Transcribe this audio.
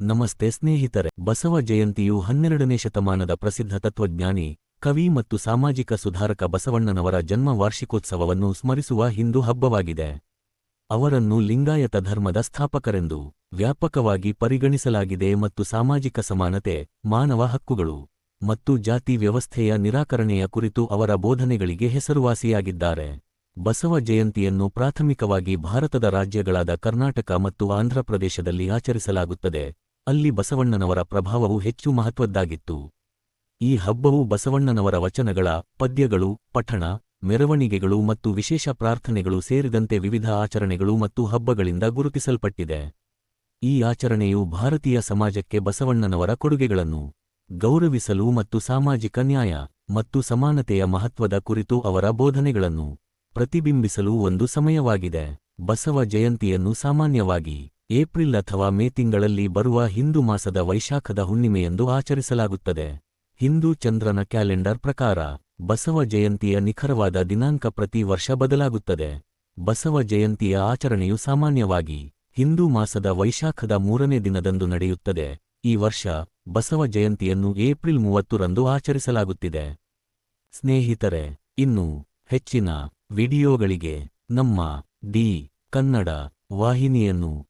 ನಮಸ್ತೆ ಸ್ನೇಹಿತರೆ, ಬಸವ ಜಯಂತಿಯು ಹನ್ನೆರಡನೇ ಶತಮಾನದ ಪ್ರಸಿದ್ಧ ತತ್ವಜ್ಞಾನಿ, ಕವಿ ಮತ್ತು ಸಾಮಾಜಿಕ ಸುಧಾರಕ ಬಸವಣ್ಣನವರ ಜನ್ಮ ವಾರ್ಷಿಕೋತ್ಸವವನ್ನು ಸ್ಮರಿಸುವ ಹಿಂದೂ ಹಬ್ಬವಾಗಿದೆ. ಅವರನ್ನು ಲಿಂಗಾಯತ ಧರ್ಮದ ಸ್ಥಾಪಕರೆಂದು ವ್ಯಾಪಕವಾಗಿ ಪರಿಗಣಿಸಲಾಗಿದೆ ಮತ್ತು ಸಾಮಾಜಿಕ ಸಮಾನತೆ, ಮಾನವ ಹಕ್ಕುಗಳು ಮತ್ತು ಜಾತಿ ವ್ಯವಸ್ಥೆಯ ನಿರಾಕರಣೆಯ ಕುರಿತು ಅವರ ಬೋಧನೆಗಳಿಗೆ ಹೆಸರುವಾಸಿಯಾಗಿದ್ದಾರೆ. ಬಸವ ಜಯಂತಿಯನ್ನು ಪ್ರಾಥಮಿಕವಾಗಿ ಭಾರತದ ರಾಜ್ಯಗಳಾದ ಕರ್ನಾಟಕ ಮತ್ತು ಆಂಧ್ರಪ್ರದೇಶದಲ್ಲಿ ಆಚರಿಸಲಾಗುತ್ತದೆ. ಅಲ್ಲಿ ಬಸವಣ್ಣನವರ ಪ್ರಭಾವವು ಹೆಚ್ಚು ಮಹತ್ವದ್ದಾಗಿತ್ತು. ಈ ಹಬ್ಬವು ಬಸವಣ್ಣನವರ ವಚನಗಳ, ಪದ್ಯಗಳು, ಪಠಣ, ಮೆರವಣಿಗೆಗಳು ಮತ್ತು ವಿಶೇಷ ಪ್ರಾರ್ಥನೆಗಳು ಸೇರಿದಂತೆ ವಿವಿಧ ಆಚರಣೆಗಳು ಮತ್ತು ಹಬ್ಬಗಳಿಂದ ಗುರುತಿಸಲ್ಪಟ್ಟಿದೆ. ಈ ಆಚರಣೆಯು ಭಾರತೀಯ ಸಮಾಜಕ್ಕೆ ಬಸವಣ್ಣನವರ ಕೊಡುಗೆಗಳನ್ನು, ಗೌರವಿಸಲು ಮತ್ತು ಸಾಮಾಜಿಕ ನ್ಯಾಯ ಮತ್ತು ಸಮಾನತೆಯ ಮಹತ್ವದ ಕುರಿತು ಅವರ ಬೋಧನೆಗಳನ್ನು ಪ್ರತಿಬಿಂಬಿಸಲು ಒಂದು ಸಮಯವಾಗಿದೆ. ಬಸವ ಜಯಂತಿಯನ್ನು ಸಾಮಾನ್ಯವಾಗಿ ಏಪ್ರಿಲ್ ಅಥವಾ ಮೇ ತಿಂಗಳಲ್ಲಿ ಬರುವ ಹಿಂದೂ ಮಾಸದ ವೈಶಾಖದ ಹುಣ್ಣಿಮೆಯೆಂದು ಆಚರಿಸಲಾಗುತ್ತದೆ. ಹಿಂದೂ ಚಂದ್ರನ ಕ್ಯಾಲೆಂಡರ್ ಪ್ರಕಾರ, ಬಸವ ಜಯಂತಿಯ ನಿಖರವಾದ ದಿನಾಂಕ ಪ್ರತಿ ವರ್ಷ ಬದಲಾಗುತ್ತದೆ. ಬಸವ ಜಯಂತಿಯ ಆಚರಣೆಯು ಸಾಮಾನ್ಯವಾಗಿ ಹಿಂದೂ ಮಾಸದ ವೈಶಾಖದ ಮೂರನೇ ದಿನದಂದು ನಡೆಯುತ್ತದೆ. ಈ ವರ್ಷ ಬಸವ ಜಯಂತಿಯನ್ನು ಏಪ್ರಿಲ್ ಮೂವತ್ತರಂದು ಆಚರಿಸಲಾಗುತ್ತಿದೆ. ಸ್ನೇಹಿತರೆ, ಇನ್ನು ಹೆಚ್ಚಿನ ವಿಡಿಯೋಗಳಿಗೆ ನಮ್ಮ ಡಿ ಕನ್ನಡ ವಾಹಿನಿಯನ್ನು